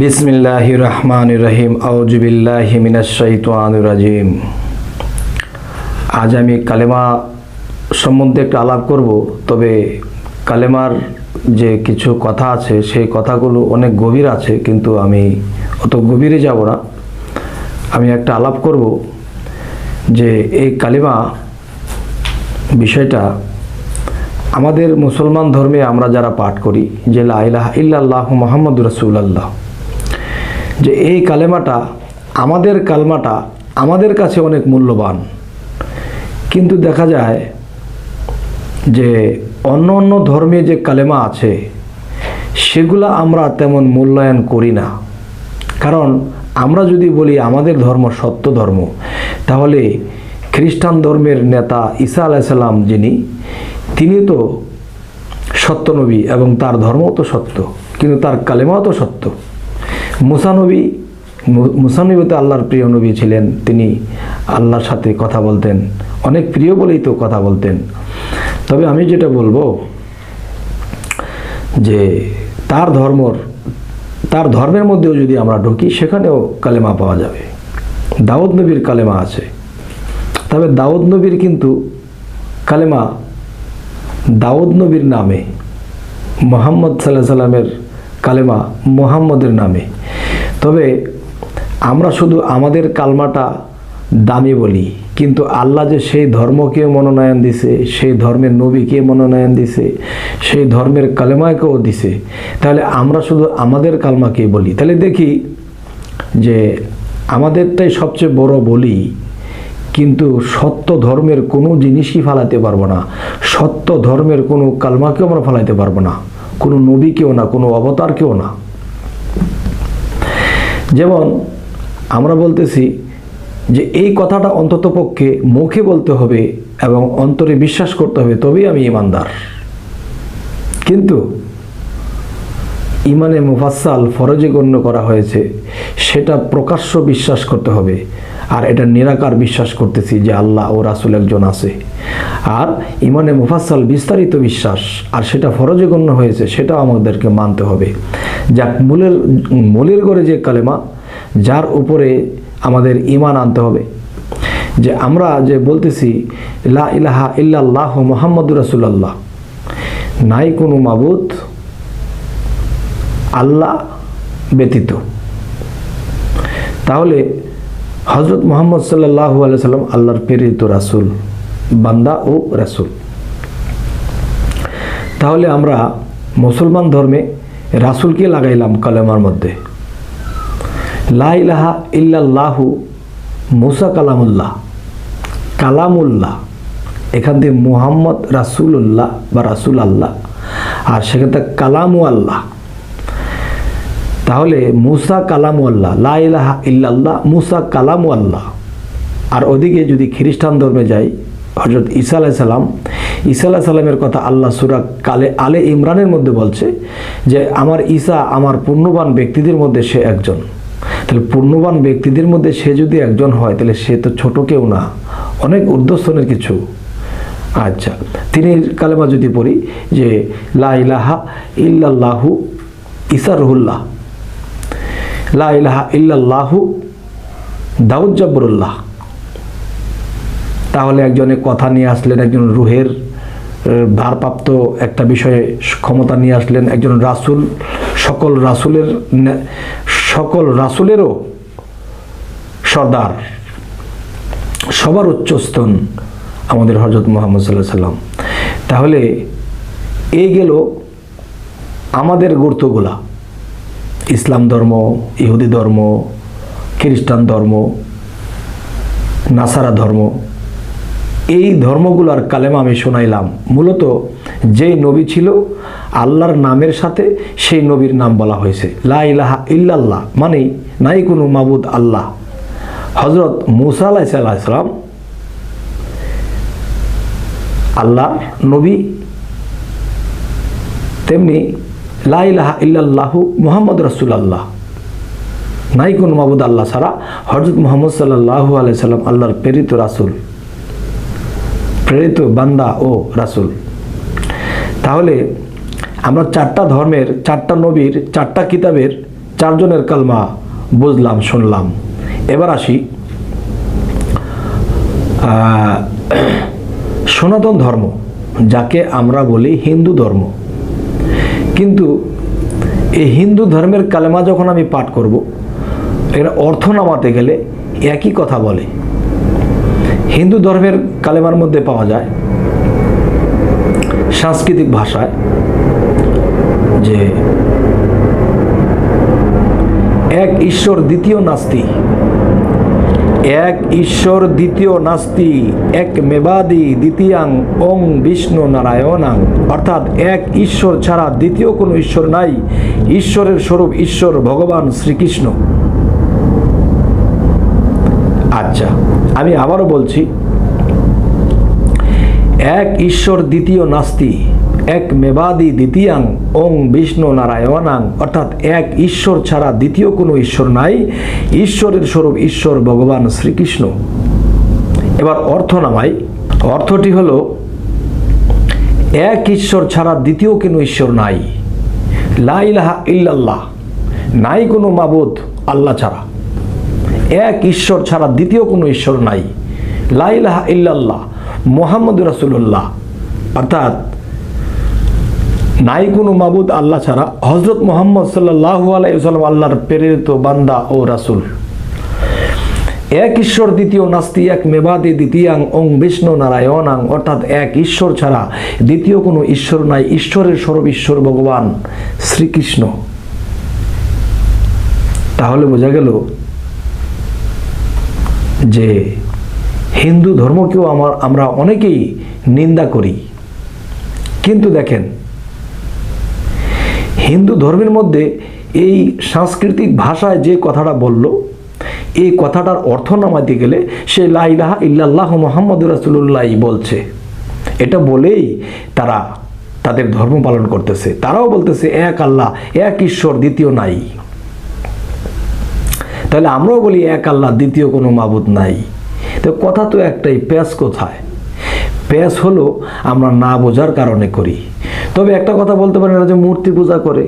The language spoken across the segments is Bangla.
বিসমিল্লাহ রহমান রহিম আউজুবিল্লাহ মিনাশাইতানুর রাজিম আজ আমি কালেমা সম্বন্ধে একটু আলাপ করব, তবে কালেমার যে কিছু কথা আছে, সেই কথাগুলো অনেক গভীর আছে, কিন্তু আমি অত গভীরে যাব না। আমি একটা আলাপ করব যে এই কালিমা বিষয়টা আমাদের মুসলমান ধর্মে আমরা যারা পাঠ করি, যে লা ইলাহা ইল্লাল্লাহ মোহাম্মদ রসুল্লাহ যে এই কালেমাটা, আমাদের কালমাটা আমাদের কাছে অনেক মূল্যবান। কিন্তু দেখা যায় যে অন্য অন্য ধর্মে যে কালেমা আছে, সেগুলা আমরা তেমন মূল্যায়ন করি না। কারণ আমরা যদি বলি আমাদের ধর্ম সত্য ধর্ম, তাহলে খ্রিস্টান ধর্মের নেতা ঈসা আলাইসাল্লাম যিনি, তিনি তো সত্যনবী এবং তার ধর্মও তো সত্য, কিন্তু তার কালেমাও তো সত্য। মুসানবী মুসানবী তো আল্লাহর প্রিয় নবী ছিলেন, তিনি আল্লাহর সাথে কথা বলতেন, অনেক প্রিয় বলেই তো কথা বলতেন। তবে আমি যেটা বলব যে তার ধর্মর, তার ধর্মের মধ্যেও যদি আমরা ঢুকি, সেখানেও কালেমা পাওয়া যাবে। দাউদ নবীর কালেমা আছে। তবে দাউদ নবীর কিন্তু কালেমা দাউদ নবীর নামে, মোহাম্মদ সাল্লাহ সাল্লামের কালেমা মোহাম্মদের নামে। তবে আমরা শুধু আমাদের কালমাটা দামি বলি, কিন্তু আল্লাহ যে সেই ধর্মকে মনোনয়ন দিছে, সেই ধর্মের নবীকে মনোনয়ন দিছে, সেই ধর্মের কালেমাকেও দিছে, তাহলে আমরা শুধু আমাদের কালমাকে বলি। তাহলে দেখি যে আমাদেরটাই সবচেয়ে বড় বলি, কিন্তু সত্য ধর্মের কোনো জিনিসই ফালাতে পারব না। সত্য ধর্মের কোনো কালমাকেও আমরা ফালাইতে পারব না, কোনো নবীকেও না, কোনো অবতারকেও না। যেমন আমরা বলতেছি যে এই কথাটা অন্তত পক্ষে মুখে বলতে হবে এবং অন্তরে বিশ্বাস করতে হবে, তবেই আমি ইমানদার। কিন্তু ইমানে মুফাসাল ফরজে গণ্য করা হয়েছে, সেটা প্রকাশ্য বিশ্বাস করতে হবে। আর এটা নিরাকার বিশ্বাস করতেছি যে আল্লাহ ও রাসুল একজন আছে। আর ইমানে মুফাসাল বিস্তারিত বিশ্বাস, আর সেটা ফরজে গণ্য হয়েছে, সেটাও আমাদেরকে মানতে হবে। যাক, মূলের মূলের গড়ে যে কালেমা, যার উপরে আমাদের ইমান আনতে হবে। যে আমরা যে বলতেছি, লা ইলাহা ইল্লাল্লাহ মোহাম্মদ রাসুলাল্লাহ, নাই কোনো মাবুদ আল্লাহ ব্যতীত। তাহলে হজরত মোহাম্মদ সাল্লাহ সাল্লাম আল্লাহর প্রেরিত রাসুল, বান্দা ও রাসুল। তাহলে আমরা মুসলমান ধর্মে রাসুলকে লাগাইলাম কালেমার মধ্যে। লা ইলাহা ইল্লাল্লাহু মুসা কালামুল্লাহ কালামুল্লাহ, এখান থেকে মুহাম্মদ রাসুল্লাহ বা রাসুল আল্লাহ আর সেখান থেকে কালামু আল্লাহ। তাহলে মুসা কালামু আল্লাহ, লা ইলাহা ইল্লাল্লাহ, মুসা কালামু আল্লাহ। আর ওদিকে যদি খ্রিস্টান ধর্মে যাই হজরত ঈসা আলাহ সাল্লাম ঈসা আলাহ সাল্লামের কথা আল্লাহ সুরা কালে, আলে ইমরানের মধ্যে বলছে যে, আমার ঈসা আমার পূর্ণবান ব্যক্তিদের মধ্যে সে একজন। তাহলে পূর্ণবান ব্যক্তিদের মধ্যে সে যদি একজন হয়, তাহলে সে তো ছোট কেউ না। অনেক ঊর্ধ্বস্তনের কিছু। আচ্ছা তিনি কালেমা যদি পড়ি যে, লা ইলাহা ইল্লাল্লাহু, ঈসা রহুল্লাহ। লা ইলাহা ইল্লাল্লাহু দাউদ জব্বরুল্লাহ। তাহলে একজনে কথা নিয়ে আসলেন, একজন রুহের ভারপ্রাপ্ত একটা বিষয়ে ক্ষমতা নিয়ে আসলেন, একজন রাসুল, সকল রাসুলের সকল রাসুলেরও সর্দার, সবার উচ্চস্তন আমাদের হজরত মোহাম্মদ সাল্লাহ সাল্লাম। তাহলে এই গেল আমাদের গুরুত্বগুলা। ইসলাম ধর্ম, ইহুদি ধর্ম, খ্রিস্টান ধর্ম, নাসারা ধর্ম, এই ধর্মগুলোর কালেমা আমি শোনাইলাম। মূলত যে নবী ছিল, আল্লাহর নামের সাথে সেই নবীর নাম বলা হয়েছে। লা ইলাহা ইল্লাল্লাহ মানে নাই কোনো মাবুদ আল্লাহ। হজরত মুসা আলাইসাল্লাম আল্লাহ নবী, তেমনি লা ইলাহা ইল্লাল্লাহু মোহাম্মদ রসুল্লাহ নাই কোনো মাবুদ আল্লাহ ছাড়া হজরত মোহাম্মদ সাল্লাহু আলাইসাল্লাম আল্লাহর প্রেরিত রাসুল। প্রেরিত বান্দা ও রাসুল। তাহলে আমরা চারটা ধর্মের, চারটা নবীর, চারটা কিতাবের চারজনের কালমা বুঝলাম, শুনলাম। এবার আসি সনাতন ধর্ম, যাকে আমরা বলি হিন্দু ধর্ম। কিন্তু এই হিন্দু ধর্মের কালেমা যখন আমি পাঠ করব, এর অর্থ নামাতে গেলে একই কথা বলে। হিন্দু ধর্মের কালেমার মধ্যে পাওয়া যায় সাংস্কৃতিক ভাষায় যে এক ঈশ্বর দ্বিতীয় নাস্তি। এক ঈশ্বর দ্বিতীয় নাস্তি, এক মেবাদি দ্বিতীয়াং ওং বিষ্ণু নারায়ণাং। অর্থাৎ এক ঈশ্বর ছাড়া দ্বিতীয় কোনো ঈশ্বর নাই, ঈশ্বরের স্বরূপ ঈশ্বর ভগবান শ্রীকৃষ্ণ। আচ্ছা আমি আবারও বলছি, এক ঈশ্বর দ্বিতীয় নাস্তি এক মেবাদি দ্বিতীয়াং, ওং বিষ্ণু নারায়ণাং। অর্থাৎ এক ঈশ্বর ছাড়া দ্বিতীয় কোনো ঈশ্বর নাই। ঈশ্বরের স্বরূপ ঈশ্বর ভগবান শ্রীকৃষ্ণ। এবার অর্থ নামাই অর্থটি হলো, এক ঈশ্বর ছাড়া দ্বিতীয় কোনো ঈশ্বর নাই। লা ইলাহা ইল্লাল্লাহ। নাই কোনো মাবুদ আল্লাহ ছাড়া। এক ঈশ্বর ছাড়া দ্বিতীয় কোনো ঈশ্বর নাই। লা ইলাহা ইল্লাল্লাহ মোহাম্মদ রাসুল্লাহ অর্থাৎ নাই কোনো মাবুদ আল্লাহ ছাড়া হজরত মোহাম্মদ সাল্লাহ আলাইসাল্লাম আল্লাহর প্রেরিত বান্দা ও রাসুল। এক ঈশ্বর দ্বিতীয় নাস্তি, এক মেবাদি দ্বিতীয়াং, ওং বিষ্ণু নারায়ণাং, অর্থাৎ এক ঈশ্বর ছাড়া দ্বিতীয় কোনো ঈশ্বর নাই, ঈশ্বরের স্বরূপ ঈশ্বর ভগবান শ্রীকৃষ্ণ। তাহলে বোঝা গেল যে হিন্দু ধর্মকেও আমার, আমরা অনেকেই নিন্দা করি। কিন্তু দেখেন হিন্দু ধর্মের মধ্যে এই সাংস্কৃতিক ভাষায় যে কথাটা বলল, এই কথাটার অর্থ নামাতে গেলে সে লাইলাহা ইল্লাল্লাহ মোহাম্মদ রাসুল্লাহ বলছে। এটা বলেই তারা তাদের ধর্ম পালন করতেছে। তারাও বলতেছে, এক আল্লাহ, এক ঈশ্বর, দ্বিতীয় নাই। তাহলে আমরাও বলি, এক আল্লাহ, দ্বিতীয় কোনো মাবুদ নাই। তো কথা তো একটাই প্যাস কোথায়? প্যাস হলো আমরা না বোঝার কারণে করি। তবে একটা কথা বলতে পারেন, এরা যে মূর্তি পূজা করে।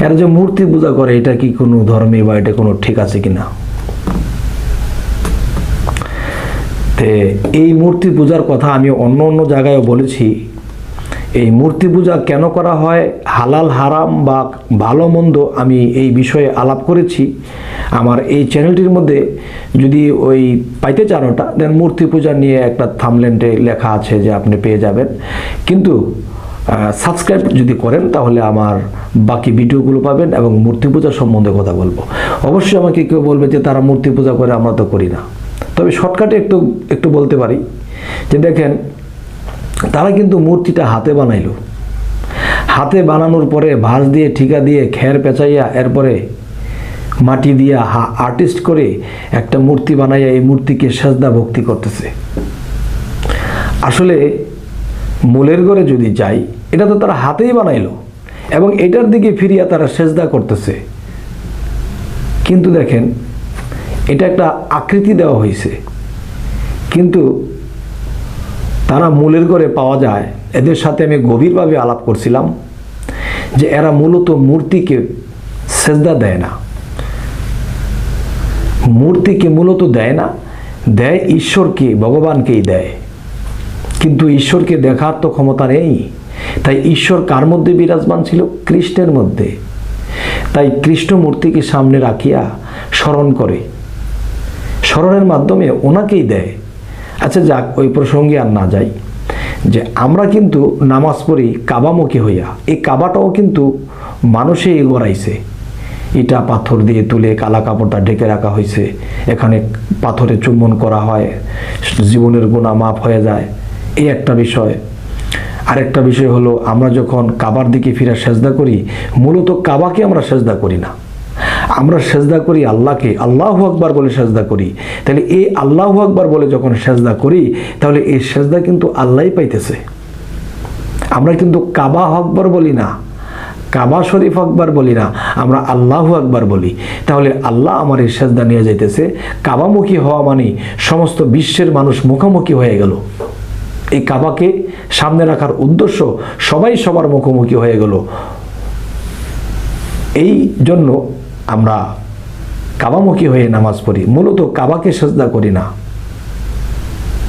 এরা যে মূর্তি পূজা করে, এটা কি কোনো ধর্মে বা এটা কোনো ঠিক আছে কিনা? তে এই মূর্তি পূজার কথা আমি অন্য অন্য জায়গায় বলেছি। এই মূর্তি পূজা কেন করা হয়? হালাল, হারাম বা ভালো, মন্দ আমি এই বিষয়ে আলাপ করেছি। আমার এই চ্যানেলটির মধ্যে যদি ওই পাইতে চান ওটা দেন মূর্তি পূজা নিয়ে একটা থামলেন্টে লেখা আছে যে আপনি পেয়ে যাবেন। কিন্তু সাবস্ক্রাইব যদি করেন তাহলে আমার বাকি ভিডিওগুলো পাবেন এবং মূর্তি পূজা সম্বন্ধে কথা বলব। অবশ্যই আমাকে কেউ বলবে যে, তারা মূর্তি পূজা করে, আমরা তো করি না। তবে শর্টকাটে একটু একটু বলতে পারি যে, দেখেন তারা কিন্তু মূর্তিটা হাতে বানাইল। হাতে বানানোর পরে ভাঁজ দিয়ে ঠিকা দিয়ে খের পেঁচাইয়া এরপরে মাটি দিয়া হা আর্টিস্ট করে একটা মূর্তি বানাইয়া এই মূর্তিকে সেজদা ভক্তি করতেছে। আসলে মূলের ঘরে যদি যাই, এটা তো তারা হাতেই বানাইলো এবং এটার দিকে ফিরিয়া তারা সেজদা করতেছে। কিন্তু দেখেন, এটা একটা আকৃতি দেওয়া হয়েছে কিন্তু তারা মূলের ঘরে পাওয়া যায়। এদের সাথে আমি গভীরভাবে আলাপ করছিলাম যে এরা মূলত মূর্তিকে সেজদা দেয় না। মূর্তিকে মূলত দেয় না, দেয় ঈশ্বরকে, ভগবানকেই দেয়। কিন্তু ঈশ্বরকে দেখার তো ক্ষমতা নেই। তাই ঈশ্বর কার মধ্যে বিরাজমান ছিল? কৃষ্ণের মধ্যে। তাই কৃষ্ণ মূর্তিকে সামনে রাখিয়া স্মরণ করে। স্মরণের মাধ্যমে ওনাকেই দেয়। আচ্ছা যাক, ওই প্রসঙ্গে আর না যাই। যে আমরা কিন্তু নামাজ পড়ি কাবামুখী হইয়া। এই কাবাটাও কিন্তু মানুষে গড়াইছে। ইটা পাথর দিয়ে তুলে কালা কাপড়টা ঢেকে রাখা হয়েছে এখানে পাথরে চুম্বন করা হয়, জীবনের গুণা মাফ হয়ে যায়। এই একটা বিষয়। আরেকটা বিষয় হলো, আমরা যখন কাবার দিকে ফিরে সেজদা করি, মূলত কাবাকে আমরা সেজদা করি না। আমরা সেজদা করি আল্লাহকে, আল্লাহু আকবার বলে সেজদা করি। তাহলে এই আল্লাহু আকবার বলে যখন সেজদা করি, তাহলে এই সেজদা কিন্তু আল্লাহই পাইতেছে। আমরা কিন্তু কাবা আকবর বলি না, কাবা শরীফ আকবর বলি না, আমরা আল্লাহু আকবার বলি। তাহলে আল্লাহ আমার এই সেজদা নিয়ে যাইতেছে। কাবামুখী হওয়া মানে সমস্ত বিশ্বের মানুষ মুখোমুখি হয়ে গেল। এই কাবাকে সামনে রাখার উদ্দেশ্য সবাই সবার মুখোমুখি হয়ে গেল। এই জন্য আমরা কাবামুখী হয়ে নামাজ পড়ি। মূলত কাবাকে সেজদা করি না।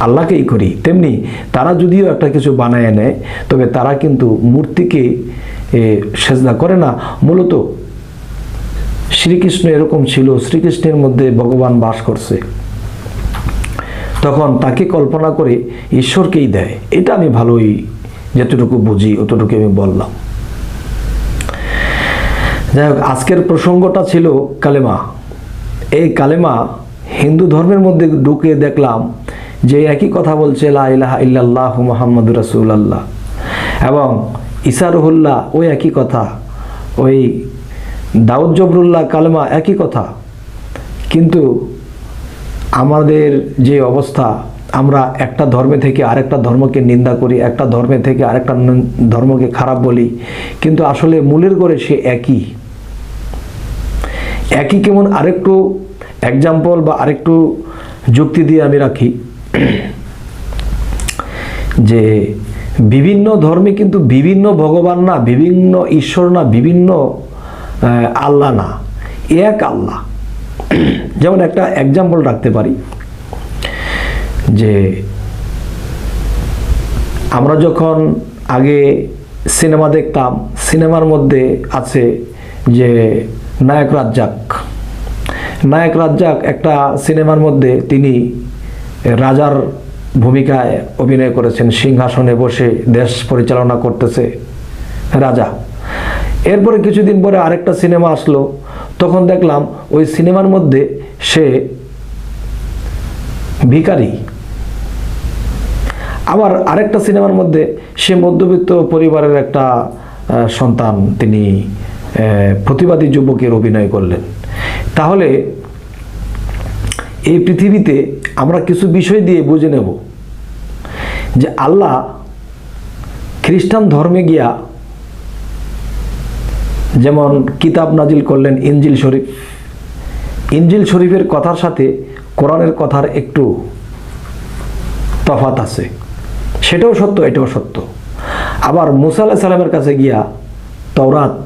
আল্লাহকেই করি। তেমনি তারা যদিও একটা কিছু বানায় নেয় তবে তারা কিন্তু মূর্তিকে এ, সেজদা করে না। মূলত শ্রীকৃষ্ণ এরকম ছিল শ্রীকৃষ্ণের মধ্যে ভগবান বাস করছে। তখন তাকে কল্পনা করে ঈশ্বরকেই দেয়। এটা আমি ভালোই যতটুকু বুঝি অতটুকু আমি বললাম। যাই হোক, আজকের প্রসঙ্গটা ছিল কালেমা। এই কালেমা হিন্দু ধর্মের মধ্যে ঢুকে দেখলাম যে একই কথা বলছে, লা ইলাহা ইল্লাল্লাহ মুহাম্মদ রাসূলুল্লাহ। এবং ইসারুহুল্লাহ ওই একই কথা, ওই দাউদ জবরুল্লাহ কালেমা একই কথা। কিন্তু আমাদের যে অবস্থা আমরা একটা ধর্মে থেকে আরেকটা ধর্মকে নিন্দা করি, একটা ধর্মে থেকে আরেকটা ধর্মকে খারাপ বলি, কিন্তু আসলে মূলের করে সে একই। একই কেমন আরেকটু এক্সাম্পল বা আরেকটু যুক্তি দিয়ে আমি রাখি, যে বিভিন্ন ধর্মে কিন্তু বিভিন্ন ভগবান না, বিভিন্ন ঈশ্বর না, বিভিন্ন আল্লাহ না, এক আল্লাহ। যেমন একটা এক্সাম্পল রাখতে পারি। যে আমরা যখন আগে সিনেমা দেখতাম, সিনেমার মধ্যে আছে যে নায়ক রাজ্জাক। নায়ক রাজ্জাক একটা সিনেমার মধ্যে তিনি রাজার ভূমিকায় অভিনয় করেছেন, সিংহাসনে বসে দেশ পরিচালনা করতেছে রাজা। এরপরে কিছুদিন পরে আরেকটা সিনেমা আসলো, তখন দেখলাম ওই সিনেমার মধ্যে সে ভিখারি আবার আরেকটা সিনেমার মধ্যে সে মধ্যবিত্ত পরিবারের একটা সন্তান তিনি প্রতিবাদী যুবকের অভিনয় করলেন। তাহলে এই পৃথিবীতে আমরা কিছু বিষয় দিয়ে বুঝে নেব যে আল্লাহ খ্রিস্টান ধর্মে গিয়া যেমন কিতাব নাজিল করলেন ইঞ্জিল শরীফ। ইঞ্জিল শরীফের কথার সাথে কোরআনের কথার একটু তফাত আছে। সেটাও সত্য, এটাও সত্য। আবার মুসা আলাহ সালামের কাছে গিয়া তওরাত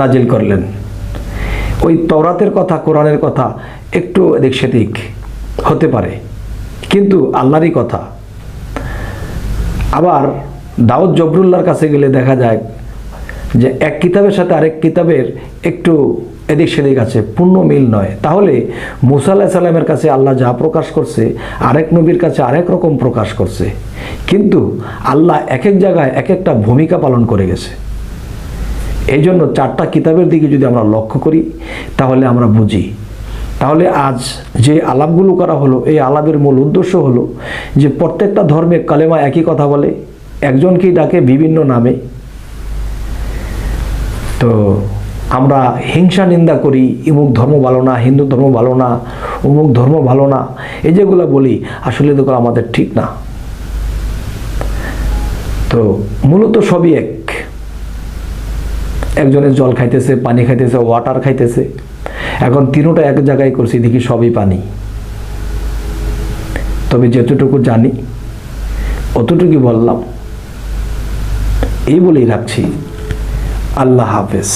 নাজিল করলেন। ওই তওরাতের কথা, কোরআনের কথা একটু এদিক সেদিক হতে পারে, কিন্তু আল্লাহরই কথা। আবার দাউদ জবরুল্লাহর কাছে গেলে দেখা যায় যে এক কিতাবের সাথে আরেক কিতাবের একটু এদিক সেদিক আছে, পূর্ণ মিল নয়। তাহলে মুসা আলাহ সাল্লামের কাছে আল্লাহ যা প্রকাশ করছে, আরেক নবীর কাছে আরেক রকম প্রকাশ করছে। কিন্তু আল্লাহ এক এক জায়গায় এক একটা ভূমিকা পালন করে গেছে। এই জন্য চারটা কিতাবের দিকে যদি আমরা লক্ষ্য করি, তাহলে আমরা বুঝি। তাহলে আজ যে আলাপগুলো করা হলো, এই আলাপের মূল উদ্দেশ্য হলো যে প্রত্যেকটা ধর্মে কালেমা একই কথা বলে, একজনকেই ডাকে বিভিন্ন নামে। তো আমরা হিংসা নিন্দা করি, ইমুক ধর্ম ভালো না, হিন্দু ধর্ম ভালো না অমুক ধর্ম ভালো না, এই যেগুলো বলি, আসলে তো আমাদের ঠিক না। তো মূলত সবই এক। একজনের জল খাইতেছে, পানি খাইতেছে ওয়াটার খাইতেছে। এখন তিনোটা এক জায়গায় করছি, দেখি সবই পানি। তবে যতটুকু জানি অতটুকু বললাম, এই বলেই রাখছি। আল্লাহ হাফেজ।